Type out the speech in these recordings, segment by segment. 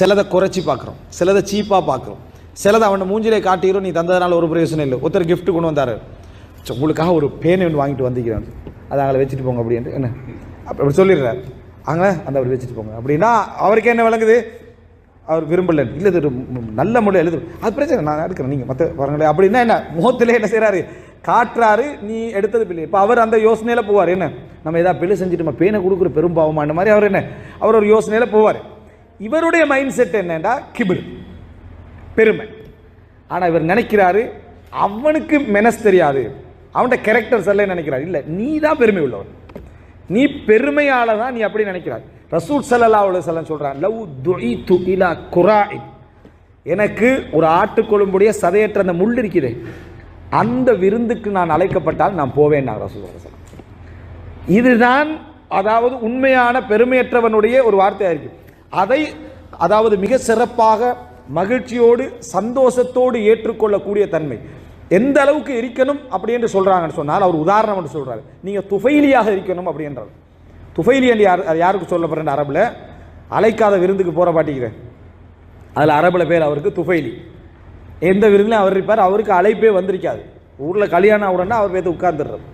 சிலதை குறைச்சி பார்க்குறோம். சிலதை சீப்பாக பார்க்குறோம். சிலதை அவனை மூஞ்சிலே காட்டிக்கிறோம் நீ தந்ததுனால ஒரு பிரயோசனம் இல்லை. ஒருத்தர் கிஃப்ட் கொண்டு வந்தார். உங்களுக்காக ஒரு பேனை ஒன்று வாங்கிட்டு வந்திக்கிறேன் அதை அங்கே வச்சுட்டு போங்க அப்படின்ட்டு என்ன? அப்ப- அப்படி சொல்லிடுறாரு. அங்கே அந்த அப்படி வச்சுட்டு போங்க. அப்படின்னா அவருக்கு என்ன விளங்குது? அவர் விரும்பலை. இல்லை இது நல்ல மொழி எழுது அது பிரச்சனை நான் எடுக்கிறேன். நீங்கள் மற்ற வரங்களே. அப்படின்னா என்ன? முகத்திலே என்ன செய்கிறாரு காட்டுறாரு நீ எடுத்தது பிள்ளை. இப்போ அவர் அந்த யோசனையில் போவார். என்ன? நம்ம ஏதாவது பிள்ளை செஞ்சுட்டு நம்ம பேனை கொடுக்குற பெரும்பாவமான மாதிரி அவர் என்ன? அவர் ஒரு யோசனையில் போவார். இவருடைய மைண்ட் செட் என்னென்னா கிபிர். பெருமை. ஆனால் இவர் நினைக்கிறாரு அவனுக்கு மெனஸ் தெரியாது. அவன்கிட்ட கேரக்டர்ஸ் எல்லாம் நினைக்கிறார். இல்லை நீ தான் பெருமை உள்ளவன். நீ பெருமையால தான் நீ அப்படி நினைக்கிறாய். ரசூல் சல்லா உள்ள வஸல்லம் சொல்கிறான் லவ் துஇது இலா குராய் எனக்கு ஒரு ஆட்டுக்கொழும்புடைய சதையற்ற அந்த முள் இருக்கிறே அந்த விருந்துக்கு நான் அழைக்கப்பட்டால் நான் போவேன் நான் ரசூல் ஸல்லல்லாஹு இதுதான் அதாவது உண்மையான பெருமையற்றவனுடைய ஒரு வார்த்தையாக இருக்குது அதை அதாவது மிக சிறப்பாக மகிழ்ச்சியோடு சந்தோஷத்தோடு ஏற்றுக்கொள்ளக்கூடிய தன்மை. எந்த அளவுக்கு இருக்கணும் அப்படி என்று சொன்னால் அவர் உதாரணம் என்று சொல்கிறார் நீங்கள் துஃபைலியாக இருக்கணும் அப்படின்றார். துஃபைலி என்று யார் அது யாருக்கு சொல்லப்படுற அரபில்? அழைக்காத விருந்துக்கு போகிற பாட்டிக்கிறேன் அதில் அரபில் பேர் அவருக்கு துஃபைலி. எந்த விருந்துலையும் அவர் இருப்பார் அவருக்கு அழைப்பே வந்திருக்காது. ஊரில் கல்யாணம் உடனே அவர் பேர்த்து உட்கார்ந்துடுறாரு.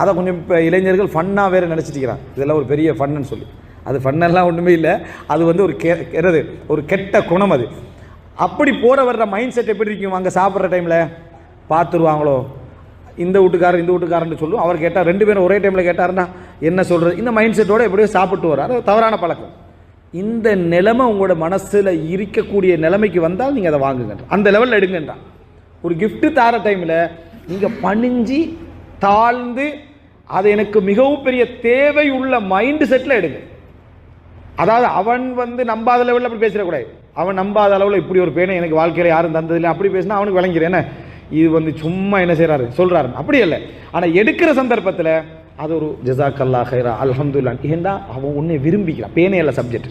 அதை கொஞ்சம் இப்போ இளைஞர்கள் ஃபன்னாக வேறு நினச்சிட்டு இதெல்லாம் ஒரு பெரிய ஃபன்னு சொல்லி. அது ஃபன்னெல்லாம் ஒன்றுமே இல்லை. அது வந்து ஒரு கெ கெறது ஒரு கெட்ட குணம் அது. அப்படி போகிற வர்ற மைண்ட் செட் எப்படி இருக்கும்? அங்கே சாப்பிட்ற டைமில் பார்த்துருவாங்களோ? இந்த வீட்டுக்காரர் இந்த வீட்டுக்காரன்னு சொல்லும். அவர் கேட்டால் ரெண்டு பேரும் ஒரே டைமில் கேட்டாருன்னா என்ன சொல்கிறது இந்த மைண்ட் செட்டோடு எப்படியோ சாப்பிட்டு வர்றாரு. அது தவறான பழக்கம். இந்த நிலைமை உங்களோட மனசில் இருக்கக்கூடிய நிலைமைக்கு வந்தால் நீங்கள் அதை வாங்குங்க அந்த லெவலில் எடுங்கன்றான் ஒரு கிஃப்ட்டு தார டைமில் நீங்கள் பணிஞ்சு தாழ்ந்து அது எனக்கு மிகவும் பெரிய தேவை உள்ள மைண்ட் செட்டில் எடுங்க. அதாவது அவன் வந்து நம்பாத லெவலில் அப்படி பேசிடக்கூடாது. அவன் நம்பாத அளவில் இப்படி ஒரு பேனை எனக்கு வாழ்க்கையில் யாரும் தந்ததில்லை அப்படி பேசினா அவனுக்கு விளங்கிறேன் என்ன? இது வந்து சும்மா என்ன செய்கிறாரு சொல்கிறாரு அப்படி இல்லை ஆனால் எடுக்கிற சந்தர்ப்பத்தில் அது ஒரு ஜசாக்கல்லா ஹைரா அலமதுல்லான் ஏண்டா அவன் உன்னை விரும்பிக்கிறான். பேனையல்ல சப்ஜெக்ட்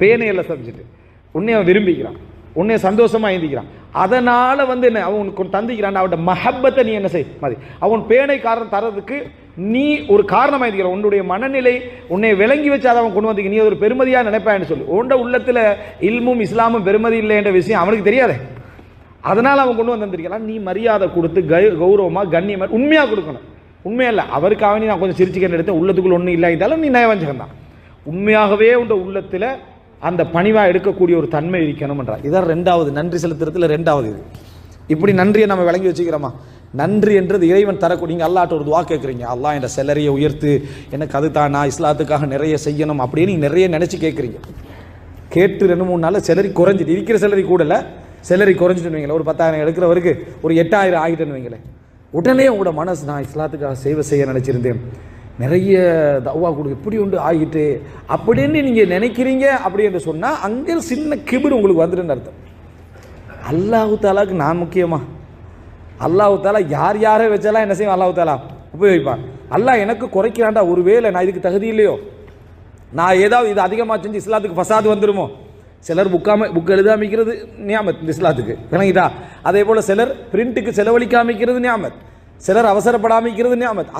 பேனையல்ல சப்ஜெக்ட் உன்னை அவன் விரும்பிக்கிறான். உன்னை சந்தோஷமாக ஏந்திக்கிறான். அதனால் வந்து என்ன? அவன் உனக்கு தந்திக்கிறான். அவன் மஹப்பத்தை நீ என்ன செய்? மாதிரி அவன் பேனைக்காரன் தரதுக்கு நீ ஒரு காரணமாக இருக்கிற உன்னுடைய மனநிலை உன்னை விளங்கி வச்சு அதை அவன் கொண்டு வந்து நீ ஒரு பெருமதியாக நினைப்பான்னு சொல்லி. உண்ட உள்ளத்தில் இல்மும் இஸ்லாமும் பெருமதி இல்லை என்ற விஷயம் அவனுக்கு தெரியாதே. அதனால் அவன் கொண்டு வந்து தந்திருக்கலாம் நீ மரியாதை கொடுத்து கை- கௌரவமாக கண்ணியமாக உண்மையாக கொடுக்கணும். உண்மையாக இல்லை. அவருக்காக நீ நான் கொஞ்சம் சிரிச்சுக்கன்னு எடுத்தேன். உள்ளத்துக்குள்ள ஒன்றும் இல்லாதாலும் நீ நயவஞ்சகம் தான். உண்மையாகவே உண்ட உள்ளத்தில் அந்த பணிவாக எடுக்கக்கூடிய ஒரு தன்மை இருக்கணும்ன்றார். இதான் ரெண்டாவது நன்றி செலுத்துறதுல ரெண்டாவது இது. இப்படி நன்றியை நம்ம விளங்கி வச்சுக்கிறோமா? நன்றி என்றது இறைவன் தரக்கூடிய நீங்கள் அல்லாட்ட ஒரு துவா கேட்குறீங்க. அல்லா என்ற செலரியை உயர்த்து எனக்கு அது தான் நான் இஸ்லாத்துக்காக நிறைய செய்யணும் அப்படின்னு நிறைய நினச்சி கேட்குறீங்க. கேட்டு ரெண்டு மூணு நாளில் செலரி குறைஞ்சிட்டு இருக்கிற செலரி கூடல செலரி குறைஞ்சிட்டு வைங்களேன். ஒரு பத்தாயிரம் எடுக்கிறவருக்கு ஒரு எட்டாயிரம் ஆகிட்டுன்னு வைங்களேன். உடனே உங்களோட மனசு நான் இஸ்லாத்துக்காக சேவை செய்ய நினச்சிருந்தேன். நிறைய தவா கொடு இப்படி உண்டு ஆகிட்டு அப்படின்னு நீங்கள் நினைக்கிறீங்க அப்படி என்று சொன்னால் அங்கே சின்ன கிபிர் உங்களுக்கு வந்துடுன்னு அர்த்தம். அல்லாஹு தாலாவுக்கு நான் முக்கியமா? அல்லாஹு தாலா யார் யாரை வச்சாலாம் என்ன செய்வேன்? அல்லாஹு தாலா உபயோகிப்பான். அல்லாஹ் எனக்கு குறைக்கிறான்டா ஒருவேளை நான் இதுக்கு தகுதி இல்லையோ? நான் ஏதாவது இது அதிகமாக செஞ்சு இஸ்லாத்துக்கு ஃபசாது வந்துடுமோ சிலர் புக்காம புக் எழுதாமிக்கிறது நியாமத் இந்த இஸ்லாத்துக்கு. விளங்கிட்டா அதே போல் சிலர் பிரிண்ட்டுக்கு செலவழிக்காமிக்கிறது நியாமத். சிலர் அவசரப்படாமிக்கிறது நியாமத்.